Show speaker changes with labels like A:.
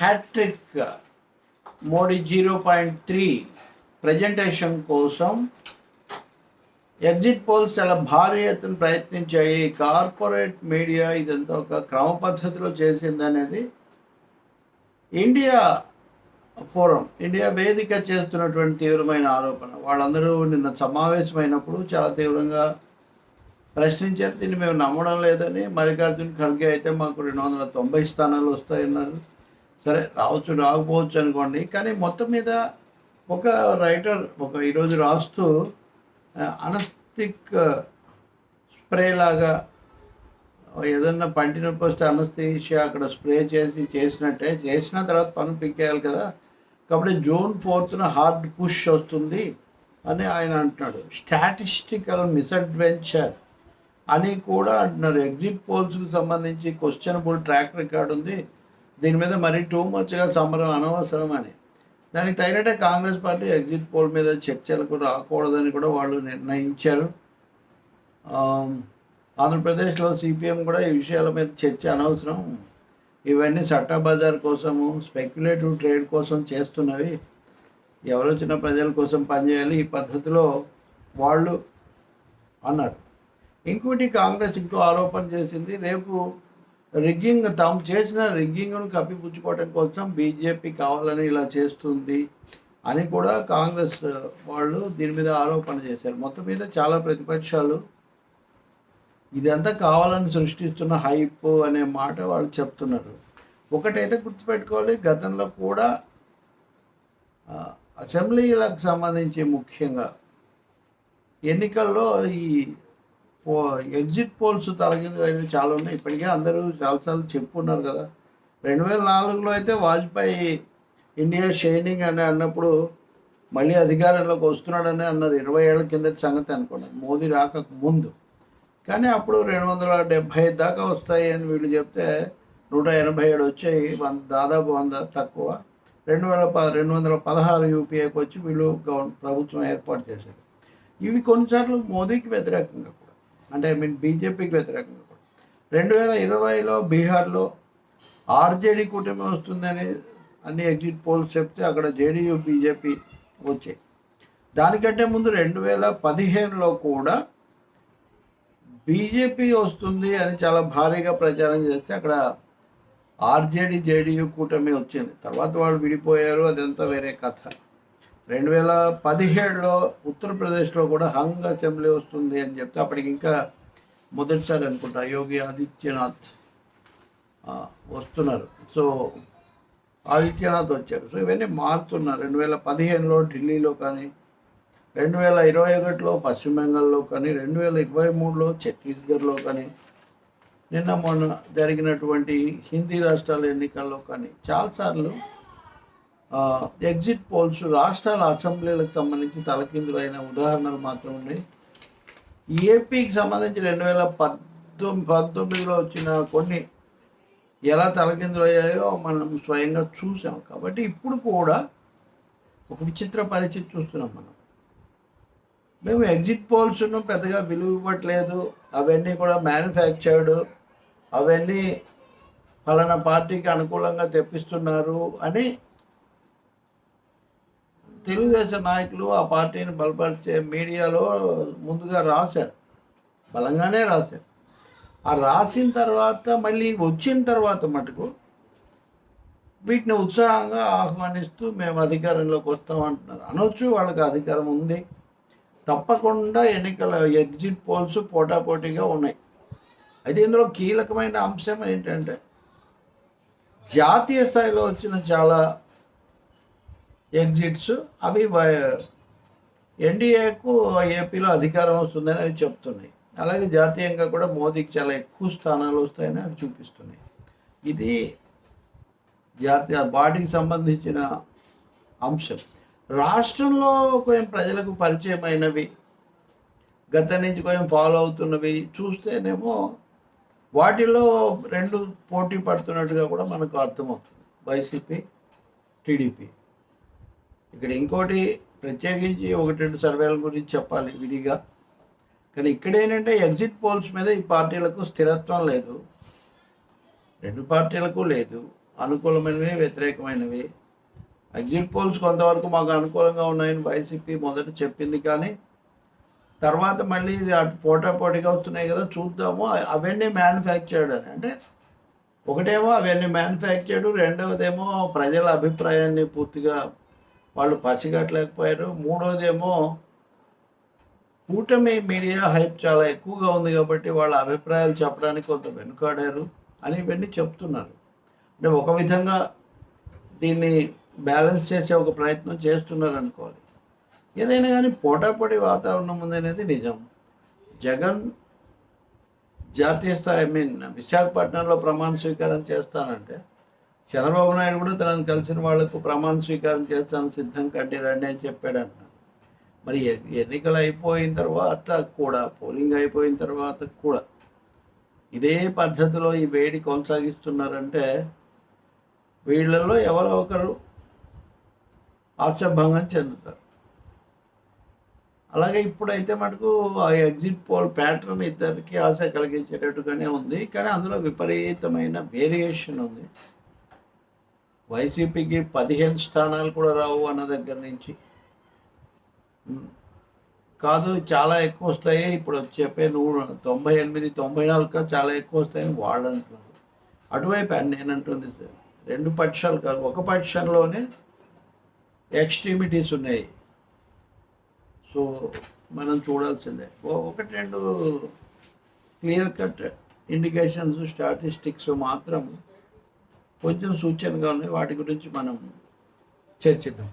A: Hattrick Modi zero point three presentation కోసం exit polls చాలా భారీ ఎత్తున ప్రయత్నించాయి. కార్పొరేట్ మీడియా ఇదంతా ఒక క్రమ పద్ధతిలో చేసింది అనేది ఇండియా ఫోరం ఇండియా వేదిక చేస్తున్నటువంటి తీవ్రమైన ఆరోపణ. వాళ్ళందరూ నిన్న సమావేశమైనప్పుడు చాలా తీవ్రంగా ప్రశ్నించారు. దీన్ని మేము నమ్మడం లేదని. మల్లికార్జున్ ఖర్గే అయితే మాకు రెండు వందల తొంభై స్థానాలు వస్తాయన్నారు. సరే రావచ్చు రాకపోవచ్చు అనుకోండి. కానీ మొత్తం మీద ఒక రైటర్ ఒక ఈరోజు రాస్తూ అనస్థిక్ స్ప్రే లాగా ఏదన్నా పంటి నొప్పి వస్తే అనస్థీషియా అక్కడ స్ప్రే చేసి చేసినట్టే చేసిన తర్వాత పని పిక్కేయాలి కదా. కాబట్టి జూన్ ఫోర్త్న హార్డ్ పుష్ వస్తుంది అని ఆయన అంటున్నాడు. స్టాటిస్టికల్ మిస్అడ్వెంచర్ అని కూడా అంటున్నారు. ఎగ్జిట్ పోల్స్కి సంబంధించి క్వశ్చనబుల్ ట్రాక్ రికార్డ్ ఉంది. దీని మీద మరీ టూ మచ్గా సమరం అనవసరం అని. దానికి తగినట్టే కాంగ్రెస్ పార్టీ ఎగ్జిట్ పోల్ మీద చర్చలకు రాకూడదని కూడా వాళ్ళు నిర్ణయించారు. ఆంధ్రప్రదేశ్లో సిపిఎం కూడా ఈ విషయాల మీద చర్చ అనవసరం. ఇవన్నీ చట్టా బజార్ కోసము స్పెక్యులేటివ్ ట్రేడ్ కోసం చేస్తున్నవి. ఎవరు వచ్చిన ప్రజల కోసం పనిచేయాలి ఈ పద్ధతిలో వాళ్ళు అన్నారు. ఇంకోటి కాంగ్రెస్ ఇంకో ఆరోపణ చేసింది రేపు రిగ్గింగ్ తాము చేసిన రిగ్గింగ్ను కప్పిపుచ్చుకోవడం కోసం బీజేపీ కావాలని ఇలా చేస్తుంది అని కూడా కాంగ్రెస్ వాళ్ళు దీని మీద ఆరోపణ చేశారు. మొత్తం మీద చాలా ప్రతిపక్షాలు ఇదంతా కావాలని సృష్టిస్తున్న హైప్ అనే మాట వాళ్ళు చెప్తున్నారు. ఒకటైతే గుర్తుపెట్టుకోవాలి గతంలో కూడా అసెంబ్లీలకు సంబంధించి ముఖ్యంగా ఎన్నికల్లో ఈ పో ఎగ్జిట్ పోల్స్ తలకిందులు అనేవి చాలా ఉన్నాయి. ఇప్పటికే అందరూ చాలాసార్లు చెప్పున్నారు కదా. రెండు వేల నాలుగులో అయితే వాజ్పేయి ఇండియా షైనింగ్ అని అన్నప్పుడు మళ్ళీ అధికారంలోకి వస్తున్నాడని అన్నారు. ఇరవై ఏళ్ళ కిందటి సంగతి అనుకోండి. మోదీ రాక ముందు. కానీ అప్పుడు రెండు వందల డెబ్భై దాకా వస్తాయి అని వీళ్ళు చెప్తే నూట ఎనభై ఏడు వచ్చాయి. వంద దాదాపు వంద తక్కువ. రెండు వేల ప రెండు వందల పదహారు యూపీఐకి వచ్చి వీళ్ళు గవర్న ప్రభుత్వం ఏర్పాటు చేశారు. ఇవి కొన్నిసార్లు మోదీకి వ్యతిరేకంగా అంటే ఐ మీన్ బీజేపీకి వ్యతిరేకంగా కూడా. రెండు వేల ఇరవైలో బీహార్లో ఆర్జేడీ కూటమి వస్తుందని అన్ని ఎగ్జిట్ పోల్స్ చెప్తే అక్కడ జేడీయూ బీజేపీ వచ్చాయి. దానికంటే ముందు రెండు వేల పదిహేనులో కూడా బీజేపీ వస్తుంది అని చాలా భారీగా ప్రచారం చేస్తే అక్కడ ఆర్జేడీ జేడీయూ కూటమి వచ్చింది. తర్వాత వాళ్ళు విడిపోయారు అదంతా వేరే కథ. రెండు వేల పదిహేడులో ఉత్తరప్రదేశ్లో కూడా హంగ్ అసెంబ్లీ వస్తుంది అని చెప్తే అప్పటికి ఇంకా మొదటిసారి అనుకుంటా యోగి ఆదిత్యనాథ్ వస్తున్నారు. సో ఆదిత్యనాథ్ వచ్చారు. సో ఇవన్నీ మారుతున్నారు రెండు వేల పదిహేనులో ఢిల్లీలో కానీ రెండు వేల ఇరవై ఒకటిలో పశ్చిమ బెంగాల్లో కానీ రెండు వేల ఇరవై మూడులో ఛత్తీస్గఢ్లో కానీ నిన్న మొన్న జరిగినటువంటి హిందీ రాష్ట్రాల ఎన్నికల్లో కానీ చాలాసార్లు ఎగ్జిట్ పోల్స్ రాష్ట్రాల అసెంబ్లీలకు సంబంధించి తలకిందులైన ఉదాహరణలు మాత్రం ఉన్నాయి. ఏపీకి సంబంధించి రెండు వేల పద్దొమ్మిది పంతొమ్మిదిలో వచ్చిన కొన్ని ఎలా తలకిందులయ్యాయో మనం స్వయంగా చూసాం. కాబట్టి ఇప్పుడు కూడా ఒక విచిత్ర పరిస్థితి చూస్తున్నాం మనం. మేము ఎగ్జిట్ పోల్స్ను పెద్దగా విలువ ఇవ్వట్లేదు. అవన్నీ కూడా మ్యానుఫ్యాక్చర్డ్. అవన్నీ ఫలానా పార్టీకి అనుకూలంగా తెప్పిస్తున్నారు అని తెలుగుదేశం నాయకులు ఆ పార్టీని బలపరిచే మీడియాలో ముందుగా రాశారు. బలంగానే రాశారు. ఆ రాసిన తర్వాత మళ్ళీ వచ్చిన తర్వాత మటుకు వీటిని ఉత్సాహంగా ఆహ్వానిస్తూ మేము అధికారంలోకి వస్తామంటున్నారు అనొచ్చు వాళ్ళకి అధికారం ఉంది. తప్పకుండా ఎన్నికల ఎగ్జిట్ పోల్స్ పోటాపోటీగా ఉన్నాయి. అయితే ఇందులో కీలకమైన అంశం ఏంటంటే జాతీయ స్థాయిలో వచ్చిన చాలా ఎగ్జిట్స్ అవి ఎన్డీఏకు ఏపీలో అధికారం వస్తుందని అవి చెప్తున్నాయి. అలాగే జాతీయంగా కూడా మోదీకి చాలా ఎక్కువ స్థానాలు వస్తాయని అవి చూపిస్తున్నాయి. ఇది జాతీయ బాడీకి సంబంధించిన అంశం. రాష్ట్రంలో కొంచెం ప్రజలకు పరిచయమైనవి గత నుంచి కొంచెం ఫాలో అవుతున్నవి చూస్తేనేమో వాటిలో రెండు పోటీ పడుతున్నట్టుగా కూడా మనకు అర్థమవుతుంది. వైసీపీ టీడీపీ. ఇక్కడ ఇంకోటి ప్రత్యేకించి ఒకటి రెండు సర్వేల గురించి చెప్పాలి విడిగా. కానీ ఇక్కడ ఏంటంటే ఎగ్జిట్ పోల్స్ మీద ఈ పార్టీలకు స్థిరత్వం లేదు. రెండు పార్టీలకు లేదు. అనుకూలమైనవి వ్యతిరేకమైనవి. ఎగ్జిట్ పోల్స్ కొంతవరకు మాకు అనుకూలంగా ఉన్నాయని వైసీపీ మొదట చెప్పింది. కానీ తర్వాత మళ్ళీ అటు పోటా పోటీగా వస్తున్నాయి కదా చూద్దాము. అవన్నీ మ్యానుఫ్యాక్చర్డ్ అని. అంటే ఒకటేమో అవన్నీ మ్యానుఫ్యాక్చర్డ్ రెండవదేమో ప్రజల అభిప్రాయాన్ని పూర్తిగా వాళ్ళు పసిగట్టలేకపోయారు. మూడోదేమో కూటమి మీడియా హైప్ చాలా ఎక్కువగా ఉంది కాబట్టి వాళ్ళ అభిప్రాయాలు చెప్పడానికి కొంత వెనుకాడారు అని ఇవన్నీ చెప్తున్నారు. అంటే ఒక విధంగా దీన్ని బ్యాలెన్స్ చేసే ఒక ప్రయత్నం చేస్తున్నారు అనుకోవాలి. ఏదైనా కానీ పోటాపోటీ వాతావరణం ఉందనేది నిజం. జగన్ జాతీయ స్థాయి ఐ మీన్ విశాఖపట్నంలో ప్రమాణ స్వీకారం చేస్తానంటే చంద్రబాబు నాయుడు కూడా తనను కలిసిన వాళ్ళకు ప్రమాణ స్వీకారం చేస్తాను సిద్ధం కంటే రండి అని చెప్పాడు మరి ఎన్నికలు అయిపోయిన తర్వాత కూడా పోలింగ్ అయిపోయిన తర్వాత కూడా ఇదే పద్ధతిలో ఈ వేడి కొనసాగిస్తున్నారంటే వీళ్ళల్లో ఎవరో ఒకరు ఆశాభంగం చెందుతారు. అలాగే ఇప్పుడైతే మటుకు ఆ ఎగ్జిట్ పోల్ ప్యాటర్న్ ఇద్దరికి ఆశ కలిగించేటట్టుగానే ఉంది. కానీ అందులో విపరీతమైన వేరియేషన్ ఉంది. వైసీపీకి పదిహేను స్థానాలు కూడా రావు అన్న దగ్గర నుంచి. కాదు చాలా ఎక్కువ వస్తాయి. ఇప్పుడు చెప్పే నువ్వు తొంభై ఎనిమిది తొంభై నాలుగు చాలా ఎక్కువ వస్తాయని వాళ్ళు అంటున్నారు. అటువైపు అని నేను అంటుంది సార్. రెండు పక్షాలు కాదు ఒక పక్షంలోనే ఎక్స్ట్రీమిటీస్ ఉన్నాయి. సో మనం చూడాల్సిందే. ఒకటి రెండు క్లియర్ కట్ ఇండికేషన్స్ స్టాటిస్టిక్స్ మాత్రం కొంచెం సూచనగా ఉన్నాయి. వాటి గురించి మనం చర్చిద్దాం.